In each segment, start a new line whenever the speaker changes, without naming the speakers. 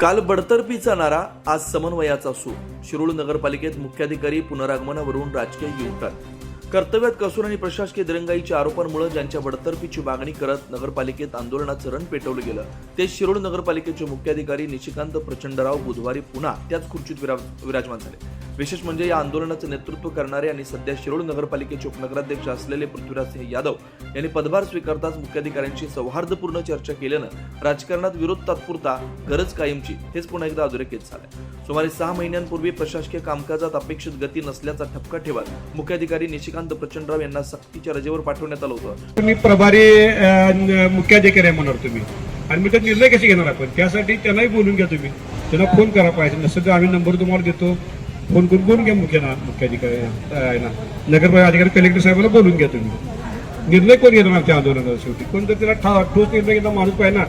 काल बडतर्फी नारा आज समन्वयाचा सूर. शिरूळ नगरपालिकेत मुख्याधिकारी पुनरागमनावरून राजकीय युटर्न कर्तव्यात कसूर आणि प्रशासकीय दिरंगाईच्या आरोपांमुळे ज्यांच्या बडतर्फीची मागणी करत नगरपालिकेत आंदोलनाचं रण पेटवलं गेलं ते शिरूळ नगरपालिकेचे मुख्याधिकारी निशिकांत प्रचंडराव बुधवारी पुन्हा त्याच खुर्चीत विराजमान झाले. विशेष म्हणजे या आंदोलनाचं नेतृत्व करणारे आणि सध्या शिरोळ नगरपालिकेचे उपनगराध्यक्ष असलेले पृथ्वीराज सिंह यादव यांनी पदभार स्वीकारताच मुख्याधिकाऱ्यांशी सौहार्दपूर्ण चर्चा केल्यानं राजकारणात विरोध तात्पुरता गरज कायमची हेच पुन्हा एकदा अधोरेखित झालं सुमारे सहा महिन्यांपूर्वी प्रशासकीय कामकाजात अपेक्षित गती नसल्याचा ठपका ठेवत मुख्याधिकारी निशिकांत प्रचंडराव यांना सक्तीच्या रजेवर पाठवण्यात आलं होतं.
तुम्ही प्रभारी मुख्याधिकारी आहे म्हणणार तुम्ही. आणि मी त्यात निर्णय कसे घेणार आपण? त्यासाठी त्यांनाही बोलून घ्या तुम्ही. त्यांना फोन करा पाहिजे. नसेल तर आम्ही नंबर तुम्हाला देतो. फोन करून बोलून घ्या मुख्य मुख्याधिकारी अ, नगरपालिका अधिकारी कलेक्टर साहेबांना बोलून घ्या तुम्ही. निर्णय कोण घेणार आमच्या आंदोलनाचा शेवटी? कोण जर त्याला ठा- ठोस निर्णय घेणार माणूस पाहिजे ना.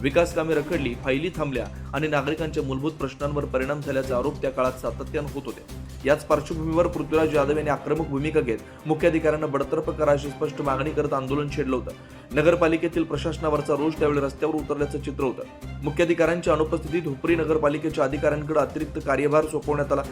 विकास कामे रखडली फायली थांबल्या आणि नागरिकांच्या मूलभूत प्रश्नांवर परिणाम झाल्याचा आरोप त्या काळात सातत्यानं होत होते याच पार्श्वभूमीवर पृथ्वीराज यादव यांनी आक्रमक भूमिका घेत मुख्याधिकाऱ्यांना बडतर्फ करा अशी स्पष्ट मागणी करत आंदोलन छेडलं होतं. नगरपालिकेतील प्रशासनावरचा रोष त्यावेळी रस्त्यावर उतरल्याचं चित्र होतं. मुख्याधिकाऱ्यांच्या अनुपस्थितीत हुपरी नगरपालिकेच्या अधिकाऱ्यांकडे अतिरिक्त कार्यभार सोपवण्यात आला.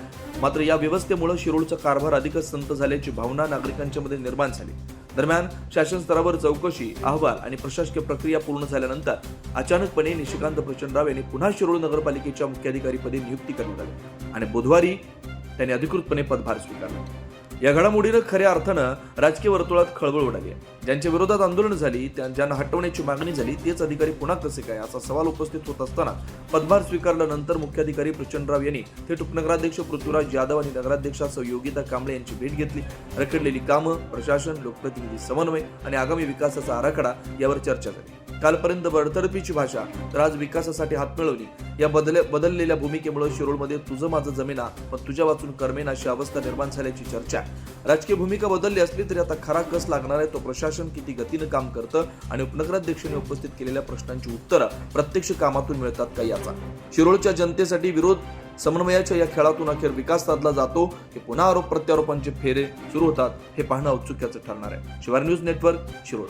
मात्र या व्यवस्थेमुळे शिरोळचा कारभार अधिकच संत झाल्याची भावना नागरिकांच्या मध्ये निर्माण झाली. दरम्यान शासन स्तरावर चौकशी अहवाल आणि प्रशासकीय प्रक्रिया पूर्ण झाल्यानंतर अचानकपणे निशिकांत प्रचंडराव यांनी पुन्हा शिरोळ नगरपालिकेच्या मुख्याधिकारीपदी नियुक्ती करण्यात आली आणि बुधवारी त्यांनी अधिकृतपणे पदभार स्वीकारला. या घडामोडीनं खऱ्या अर्थानं राजकीय वर्तुळात खळबळ उडाली आहे. ज्यांच्या विरोधात आंदोलन झाली ज्यांना हटवण्याची मागणी झाली तेच अधिकारी पुन्हा कसे काय? असा सवाल उपस्थित होत असताना पदभार स्वीकारल्यानंतर मुख्याधिकारी प्रचंडराव यांनी थेट उपनगराध्यक्ष पृथ्वीराज यादव आणि नगराध्यक्षासह योगिता कांबळे यांची भेट घेतली. रखडलेली कामं प्रशासन लोकप्रतिनिधी समन्वय आणि आगामी विकासाचा आराखडा यावर चर्चा झाली. कालपर्यंत बडतर्फीची भाषा तर आज विकासासाठी हात मिळवली या बदल बदललेल्या भूमिकेमुळे शिरोळमध्ये तुझं माझं जमेना पण तुझ्या वाचून करमेन अशी अवस्था निर्माण झाल्याची चर्चा. राजकीय भूमिका बदलली असली तरी आता खरा कस लागणार आहे तो प्रशासन किती गतीनं काम करतं आणि उपनगराध्यक्षांनी उपस्थित केलेल्या प्रश्नांची उत्तरं प्रत्यक्ष कामातून मिळतात का याचा? शिरोळच्या जनतेसाठी विरोध समन्वयाच्या या खेळातून अखेर विकास साधला जातो की पुन्हा आरोप प्रत्यारोपांचे फेरे सुरू होतात हे पाहणं औत्सुक्याचं ठरणार आहे. शिवार न्यूज नेटवर्क शिरोळ.